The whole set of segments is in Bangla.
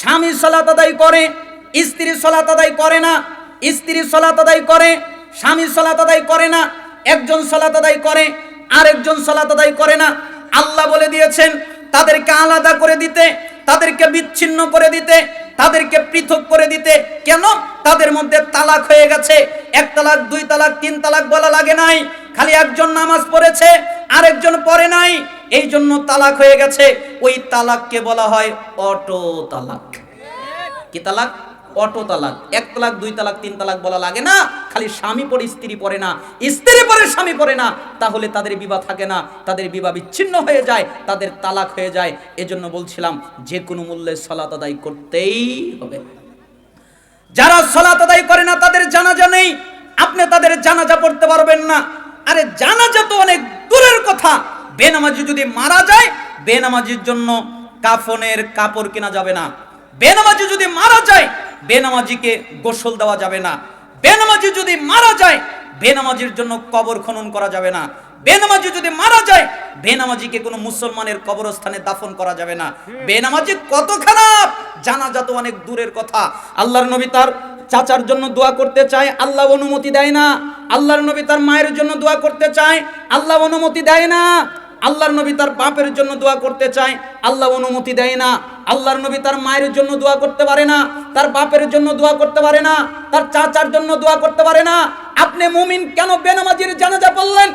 স্বামী সলাত আদায় করে, স্ত্রী সলাত আদায় করে না, স্ত্রী সলাত আদায় করে, স্বামী সলাত আদায় করে না, একজন সলাত আদায় করে, আরেকজন সলাত আদায় করে না। আল্লাহ বলে দিয়েছেন, তাদেরকে আলাদা করে দিতে, তাদেরকে বিচ্ছিন্ন করে দিতে, তাদেরকে পৃথক করে দিতে। কেন? তাদের মধ্যে তালাক হয়ে গেছে। এক তালাক, দুই তালাক, তিন তালাক বলা লাগে নাই। খালি একজন নামাজ পড়েছে, আরেকজন পড়ে নাই। এই জন্য তালাক হয়ে গেছে। ওই তালাককে বলা হয় অটো তালাক। কি তালাক? অটো তালাক। এক তালাক, দুই তালাক, তিন তালাক বলা লাগে না। খালি স্বামী পরে স্ত্রী পড়ে না। স্ত্রী পরে স্বামী পরে না। তাহলে তাদের বিবাহ থাকে না। তাদের বিবাহ বিচ্ছিন্ন হয়ে যায়। তাদের তালাক হয়ে যায়। এজন্য বলছিলাম যে কোনো মূল্যে সলাত আদায় করতেই হবে। যারা সলাত আদায় করে না, তাদের জানাজা নেই। আপনি তাদের জানাজা পড়তে পারবেন না। আরে জানাজা তো অনেক দূরের কথা। বেনামাজি যদি মারা যায়, বেনামাজির জন্য কাফনের কাপড় কেনা যাবে না। বেনামাজি যদি মারা যায়, বেনামাজিকে গোসল দেওয়া যাবে না। বেনামাজি যদি মারা যায়, বেনামাজির জন্য কবর খনন করা যাবে না। বেনামাজি যদি মারা যায়, বেনামাজিকে কোনো মুসলমানের কবরস্থানে দাফন করা যাবে না। বেনামাজি কত খারাপ? জানাজা তো অনেক দূরের কথা। আল্লাহর নবী তার চাচার জন্য দোয়া করতে চায়, আল্লাহ অনুমতি দেয় না। আল্লাহর নবী তার মায়ের জন্য দোয়া করতে চায়, আল্লাহ অনুমতি দেয় না। আল্লাহর নবী তার বাপের জন্য দোয়া করতে চায়, আল্লাহ অনুমতি দেয় না। আল্লাহর নবী তার মায়ের জন্য দোয়া করতে পারে না, তার বাপের জন্য দোয়া করতে পারে না, তার চাচার জন্য দোয়া করতে পারে না। আপনি মুমিন কেন বেনামাজির জানাজা বললেন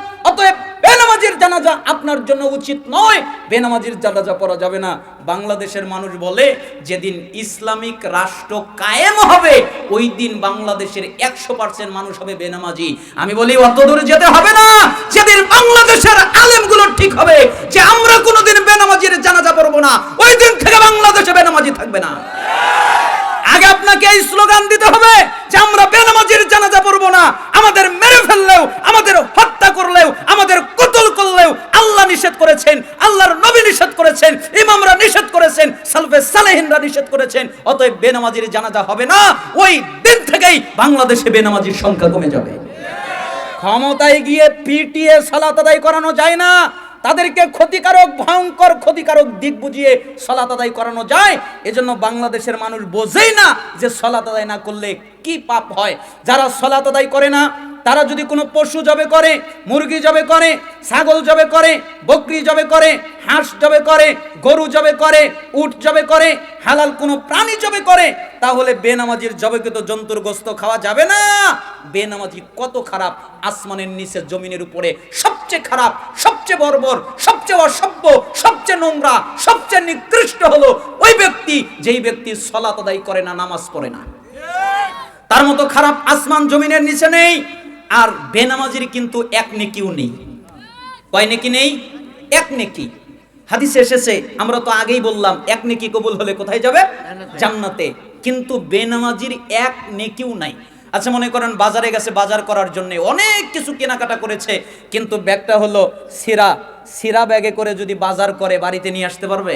জানাজা আপনার জন্য উচিত নয়। বেনামাজির জানাজা পড়া যাবে না। বাংলাদেশের মানুষ বলে, যেদিন ইসলামিক রাষ্ট্র কায়েম হবে, ওই দিন বাংলাদেশের একশো পার্সেন্ট মানুষ হবে বেনামাজি। আমি বলি, অত দূরে যেতে হবে না। যেদিন বাংলাদেশের আলেমগুলো ঠিক হবে, যে আমরা কোনোদিন বেনামাজির জানাজা পড়ব না, ওই দিন থেকে বাংলাদেশে বেনামাজি থাকবে না। আগে আপনাকে এই স্লোগান দিতে হবে যে, আমরা বেনামাজির জানাজা পড়ব না। আমাদের মেরে ফেললেও আমাদের হত্যা করলেও আমাদের কতল করলেও আল্লাহ নিষেধ করেছেন আল্লাহর নবী নিষেধ করেছেন ইমামরা নিষেধ করেছেন, সালফে সালেহিনরা নিষেধ করেছেন, অতএব বেনামাজির জানাজা হবে না। ওই দিন থেকেই বাংলাদেশে বেনামাজির সংখ্যা কমে যাবে। ক্ষমতায় গিয়ে পিটিএ সালাত আদায় করানো যায় না। তাদেরকে ক্ষতিকারক, ভয়ঙ্কর ক্ষতিকারক দিক বুঝিয়ে সলাত আদায় করানো যায়। এজন্য বাংলাদেশের মানুষ বোঝেই না যে সলাত আদায় না করলে কি পাপ হয়। যারা সলাত আদায় করে না তারা যদি কোনো পশু জবে করে, মুরগি জবে করে, ছাগল জবে করে, বকরি জবে করে, হাঁস জবে করে, গরু জবে করে, উট জবে করে, হালাল কোনো প্রাণী জবে করে, তাহলে বেনামাজির জবেকৃত জন্তুর গোস্ত খাওয়া যাবে না। বেনামাজি কত খারাপ, আসমানের নিচে জমিনের উপরে সবচেয়ে খারাপ, সবচেয়ে বর্বর, সবচেয়ে অসভ্য, সবচেয়ে নোংরা, সবচেয়ে নিকৃষ্ট হলো ওই ব্যক্তি, যেই ব্যক্তি সলাত আদায় করে না, নামাজ পড়ে না। তার মতো খারাপ আসমান জমিনের নিচে নেই আর বেনামাজির কিন্তু এক নেকিও নেই। কয় নেকি নেই? এক নেকি। হাদিসে এসেছে আমরা তো আগেই বললাম এক নেকি কবুল হলে কোথায় যাবে? জান্নাতে। কিন্তু বেনামাজির এক নেকিও নাই। আচ্ছা মনে করেন বাজারে গেছে বাজার করার জন্য অনেক কিছু কেনাকাটা করেছে কিন্তু ব্যাগটা হলো সিরা। সিরা ব্যাগে করে যদি বাজার করে বাড়িতে নিয়ে আসতে পারবে?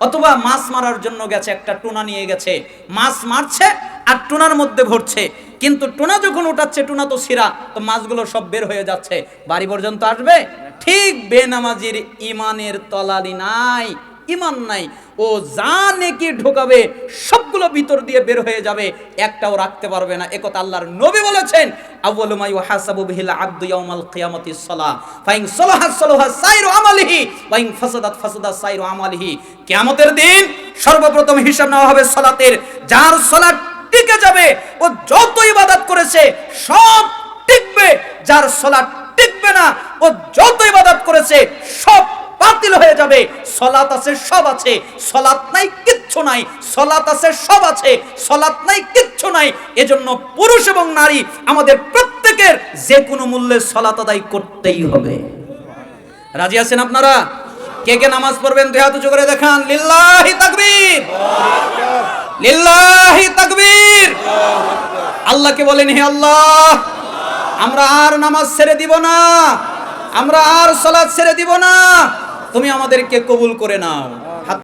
অথবা মাছ মারার জন্য গেছে একটা টুনা নিয়ে গেছে। মাছ মারছে আর টুনার মধ্যে ভরছে। কিন্তু টুনা যখন উঠাচ্ছে, টুনা তো সিরা তো মাছগুলো সব বের হয়ে যাচ্ছে। বাড়ি পর্যন্ত আসবে? ঠিক বেনামাজির ইমানের তলালি নাই, ইমান নাই। ও যা নেকি ঢোকাবে, সবগুলো ভিতর দিয়ে বের হয়ে যাবে, একটাও রাখতে পারবে না। একথা আল্লাহর নবী বলেছেন, আউয়ালু মা ইউহাসাবু বিহিল আবদু ইয়াউমাল কিয়ামাতিস সালাহ ফাইন সালাহা সালাহা সাইরু আমালিহি, ওয়াইন ফাসাদাত ফাসাদা সাইরু আমালিহি। কিয়ামতের দিন সর্বপ্রথম হিসাব নেওয়া হবে সালাতের। যার সালাত টিকে যাবে। ও যত ইবাদত করেছে, সব টিকবে। যার সালাত টিকবে না, ও যত ইবাদত করেছে, সব বাতিল হয়ে যাবে। সলাত আছে, সব আছে। সলাত নাই, কিচ্ছু নাই। সলাত আছে, সব আছে। সলাত নাই, কিচ্ছু নাই। এজন্য পুরুষ এবং নারী আমাদের প্রত্যেকের যে কোনো মূল্যে সলাত আদায় করতেই হবে। রাজি আছেন আপনারা? কে কে নামাজ পড়বেন? দুই হাত দেখান। লিল্লাহি তাকবীর। আল্লাহকে বলেন, হে আল্লাহ, আমরা আর নামাজ ছেড়ে দিব না, আমরা আর সলাদ ছেড়ে দিব না, তুমি আমাদেরকে কবুল করে নাও।